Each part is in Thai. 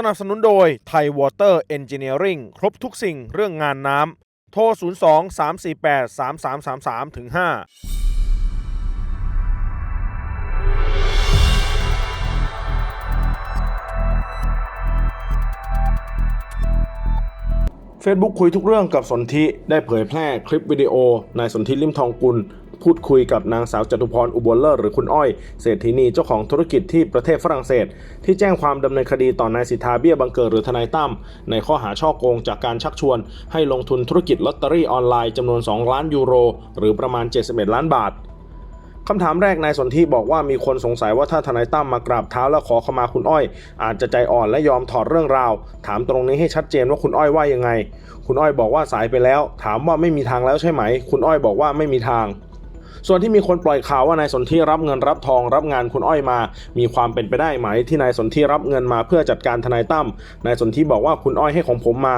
สนับสนุนโดยไทยวอเตอร์เอนจิเนียริงครบทุกสิ่งเรื่องงานน้ำ โทร 02 348 3333ถึง5 Facebook คุยทุกเรื่องกับสนธิได้เผยแพร่คลิปวิดีโอนายสนธิลิมทองกุล พูดคุยกับนางสาวจตุพรอุบลเลิศหรือคุณอ้อยเศรษฐีนีเจ้าของธุรกิจที่ประเทศฝรั่งเศส ที่แจ้งความดำเนินคดีต่อนายสิทธาเบี้ยบังเกิดหรือทนายตั้มในข้อหาช่อโกงจากการชักชวน ให้ลงทุนธุรกิจลอตเตอรี่ออนไลน์จำนวน 2 ล้านยูโร หรือประมาณ 71 ล้านบาทคำถามแรกนายสนธิบอกว่ามีคนสงสัยว่าถ้าทนายตั้มมากราบเท้าและขอขมาคุณอ้อย อาจจะใจอ่อนและยอมถอดเรื่องราว ถามตรงนี้ให้ชัดเจนว่าคุณอ้อยว่ายังไง คุณอ้อยบอกว่าสายไปแล้ว ถามว่าไม่มีทางแล้วใช่ไหม คุณอ้อยบอกว่าไม่มีทาง ส่วนที่มีคนปล่อยข่าวว่านายสนธิรับเงินรับทองรับงานคุณอ้อยมา มีความเป็นไปได้ไหมที่นายสนธิรับเงินมาเพื่อจัดการทนายตั้มนายสนธิบอกว่าคุณอ้อยให้ของผมมา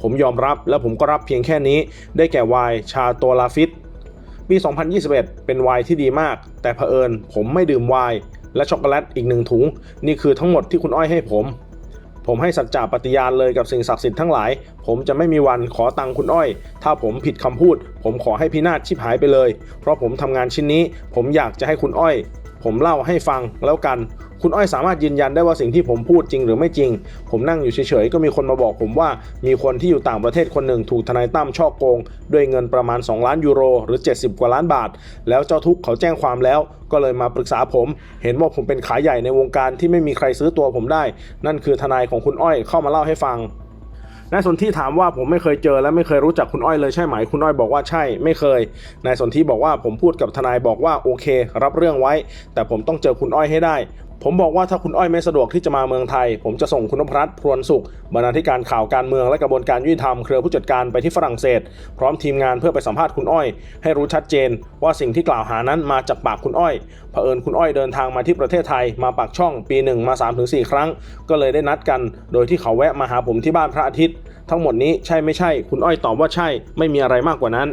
ผมยอมรับและผมก็รับเพียงแค่นี้ ได้แก่ไวน์ชาโตลาฟิตปี 2021 เป็นไวน์ที่ดีมาก แต่เผอิญผมไม่ดื่มไวน์และช็อกโกแลตอีกหนึ่งถุง นี่คือทั้งหมดที่คุณอ้อยให้ผม ผมให้สัจจะปฏิญาณเลยกับสิ่งศักดิ์สิทธิ์ทั้งหลาย ผมจะไม่มีวันขอตังค์คุณอ้อย ถ้าผมผิดคำพูด ผมขอให้พินาศชิบหายไปเลย เพราะผมทำงานชิ้นนี้ ผมอยากจะให้คุณอ้อย ผมเล่าให้ฟังแล้วกัน คุณอ้อยสามารถยืนยันได้ว่าสิ่งที่ผมพูดจริงหรือไม่จริง ผมนั่งอยู่เฉยๆ ก็มีคนมาบอกผมว่ามีคนที่อยู่ต่างประเทศคนหนึ่งถูกทนายตั้มช่อโกง ด้วยเงินประมาณ 2 ล้านยูโร หรือ 70 กว่าล้านบาท แล้วเจ้าทุกข์เขาแจ้งความแล้ว ก็เลยมาปรึกษาผม เห็นว่าผมเป็นขายใหญ่ในวงการที่ไม่มีใครซื้อตัวผมได้ นั่นคือทนายของคุณอ้อยเข้ามาเล่าให้ฟัง นายสนธิถามว่าผมไม่เคยเจอและไม่เคยรู้จักคุณอ้อยเลยใช่ไหมคุณอ้อยบอกว่าใช่ไม่เคยนายสนธิบอกว่าผมพูดกับทนายบอกว่าโอเค รับเรื่องไว้ แต่ผมต้องเจอคุณอ้อยให้ได้ ผมบอกว่าถ้าคุณอ้อยไม่สะดวกที่จะมาเมืองไทย ผมจะส่งคุณนพรัตน์พรวนสุขบรรณาธิการข่าวการเมืองและกระบวนการยุติธรรมเครือผู้จัดการไปที่ฝรั่งเศส พร้อมทีมงานเพื่อไปสัมภาษณ์คุณอ้อย ให้รู้ชัดเจน ว่าสิ่งที่กล่าวหานั้นมาจากปากคุณอ้อยเผอิญคุณอ้อยเดินทางมาที่ประเทศไทยมาปากช่องปีหนึ่งมา3-4 ครั้ง ก็เลยได้นัดกัน โดยที่เขาแวะมาหาผมที่บ้านพระอาทิตย์ ทั้งหมดนี้ใช่ไม่ใช่ คุณอ้อยตอบว่าใช่ ไม่มีอะไรมากกว่านั้น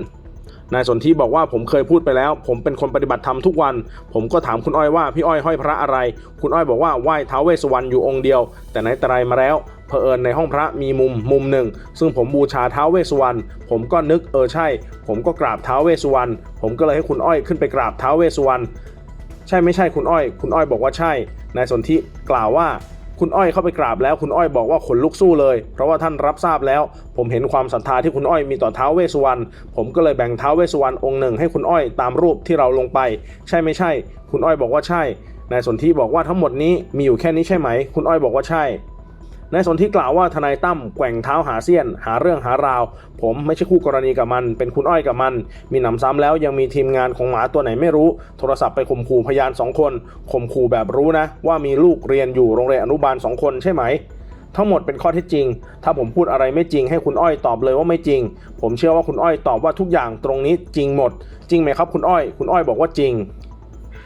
นายสนธิบอกว่าผมเคยพูดไปแล้ว ผมเป็นคนปฏิบัติธรรมทุกวัน ผมก็ถามคุณอ้อยว่าพี่อ้อยห้อยพระอะไร คุณอ้อยบอกว่าไหว้ท้าวเวสสวรรณอยู่องค์เดียว แต่ไหนแต่ไรมาแล้วเผอิญในห้องพระมีมุมมุมหนึ่ง ซึ่งผมบูชาท้าวเวสสวรรณผมก็นึกเออใช่ ผมก็กราบท้าวเวสสวรรณผมก็เลยให้คุณอ้อยขึ้นไปกราบท้าวเวสสวรรณใช่ไม่ใช่คุณอ้อย คุณอ้อยบอกว่าใช่นายสนธิกล่าวว่า คุณอ้อยเข้าไปกราบแล้วคุณอ้อยบอกว่าขนลุกสู้เลย เพราะว่าท่านรับทราบแล้ว ผมเห็นความศรัทธาที่คุณอ้อยมีต่อท้าวเวสุวรรณผมก็เลยแบ่งท้าวเวสุวรรณองค์หนึ่งให้คุณอ้อยตามรูปที่เราลงไป ใช่ไม่ใช่ คุณอ้อยบอกว่าใช่นายสนธิบอกว่าทั้งหมดนี้มีอยู่แค่นี้ใช่ไหม คุณอ้อยบอกว่าใช่ นายสนธิกล่าวว่าทนายตั้มแกว่งเท้าหาเสี้ยน หาเรื่องหาราว ผมไม่ใช่คู่กรณีกับมัน เป็นคุณอ้อยกับมัน มีหนำซ้ำแล้วยังมีทีมงานของหมาตัวไหนไม่รู้ โทรศัพท์ไปข่มขู่พยานสองคนข่มขู่แบบรู้นะ ว่ามีลูกเรียนอยู่โรงเรียนอนุบาลสองคนใช่ไหมทั้งหมดเป็นข้อเท็จจริง ถ้าผมพูดอะไรไม่จริงให้คุณอ้อยตอบเลยว่าไม่จริง ผมเชื่อว่าคุณอ้อยตอบว่าทุกอย่างตรงนี้จริงหมด จริงไหมครับคุณอ้อย คุณอ้อยบอกว่าจริง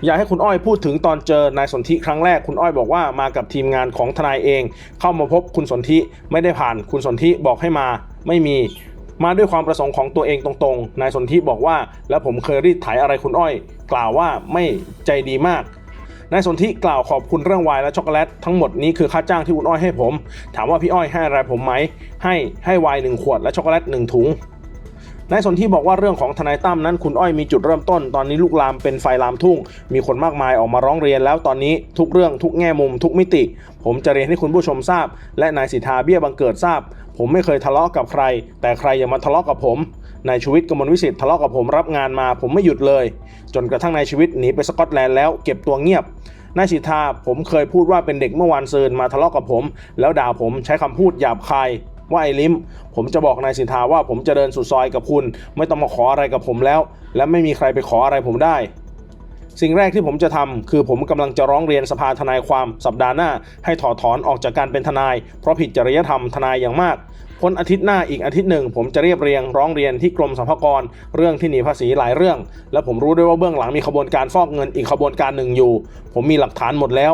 อยากให้คุณอ้อยพูดถึงตอนเจอนายสนธิครั้งแรกคุณอ้อยบอกว่ามากับทีมงานของทนายเอง เข้ามาพบคุณสนธิไม่ได้ผ่านคุณสนธิบอกให้มาไม่มี มาด้วยความประสงค์ของตัวเองตรงๆ นายสนธิบอกว่า แล้วผมเคยรีดไถอะไรคุณอ้อย กล่าวว่าไม่ใจดีมากนายสนธิกล่าวขอบคุณเรื่องวน์และช็อกโกแลตทั้งหมดนี้คือค่าจ้างที่คุณอ้อยให้ผม ถามว่าพี่อ้อยให้อะไรผมไหม ให้ให้วน์หนึ่งขวดและช็อกโกแลตหนึ่งถุง นายสนธิบอกว่าเรื่องของทนายตั้มนั้นคุณอ้อยมีจุดเริ่มต้น ตอนนี้ลูกลามเป็นไฟลามทุ่ง มีคนมากมายออกมาร้องเรียนแล้วตอนนี้ทุกเรื่องทุกแง่มุม ทุกมิติ ผมจะเรียนให้คุณผู้ชมทราบ และนายสิทธาเบี้ยบังเกิดทราบ ผมไม่เคยทะเลาะกับใคร แต่ใครอย่ามาทะเลาะกับผมนายชูวิทย์กมลวิสิทธิ์ทะเลาะกับผมรับงานมา ผมไม่หยุดเลย จนกระทั่งนายชีวิตหนีไปสกอตแลนด์แล้วเก็บตัวเงียบนายสิทธาผมเคยพูดว่าเป็นเด็กเมื่อวานซืนมาทะเลาะกับผม แล้วด่าผมใช้คำพูดหยาบคาย ว่าไอ้ลิมผมจะบอกนายสิทธาว่าผมจะเดินสุดซอยกับคุณ ไม่ต้องมาขออะไรกับผมแล้ว และไม่มีใครไปขออะไรผมได้ สิ่งแรกที่ผมจะทำคือผมกำลังจะร้องเรียนสภาทนายความสัปดาห์หน้า ให้ถอดถอนออกจากการเป็นทนาย เพราะผิดจริยธรรมทนายอย่างมากพ้นอาทิตย์หน้าอีกอาทิตย์หนึ่ง ผมจะเรียบเรียงร้องเรียนที่กรมสรรพากรเรื่องที่หนีภาษีหลายเรื่อง และผมรู้ด้วยว่าเบื้องหลังมีขบวนการฟอกเงินอีกขบวนการหนึ่งอยู่ ผมมีหลักฐานหมดแล้ว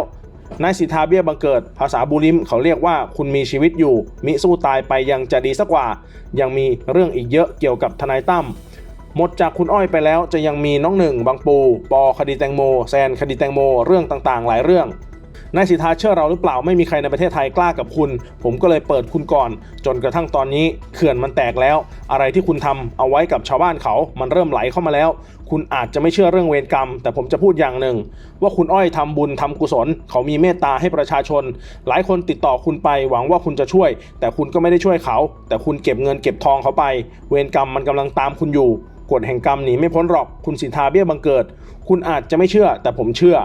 นายสิทธาเบี้ยบังเกิด ภาษาบูริมเขาเรียกว่าคุณมีชีวิตอยู่ มิสู้ตายไปยังจะดีสักกว่า ยังมีเรื่องอีกเยอะเกี่ยวกับทนายตั้มหมดจากคุณอ้อยไปแล้วจะยังมีน้องหนึ่งบางปู ปอคดีแตงโม แซนคดีแตงโม เรื่องต่างๆ หลายเรื่องนายสิทธาเชื่อเราหรือเปล่าไม่มีใครในประเทศไทยกล้ากับคุณ ผมก็เลยเปิดคุณก่อน จนกระทั่งตอนนี้เขื่อนมันแตกแล้ว อะไรที่คุณทำเอาไว้กับชาวบ้านเขา มันเริ่มไหลเข้ามาแล้ว คุณอาจจะไม่เชื่อเรื่องเวรกรรม แต่ผมจะพูดอย่างหนึ่ง ว่าคุณอ้อยทำบุญทำกุศล เขามีเมตตาให้ประชาชน หลายคนติดต่อคุณไปหวังว่าคุณจะช่วย แต่คุณก็ไม่ได้ช่วยเขา แต่คุณเก็บเงินเก็บทองเขาไป เวรกรรมมันกำลังตามคุณอยู่กฎแห่งกรรมหนีไม่พ้นหรอกคุณสินทาเบี้ยบังเกิด คุณอาจจะไม่เชื่อ แต่ผมเชื่อ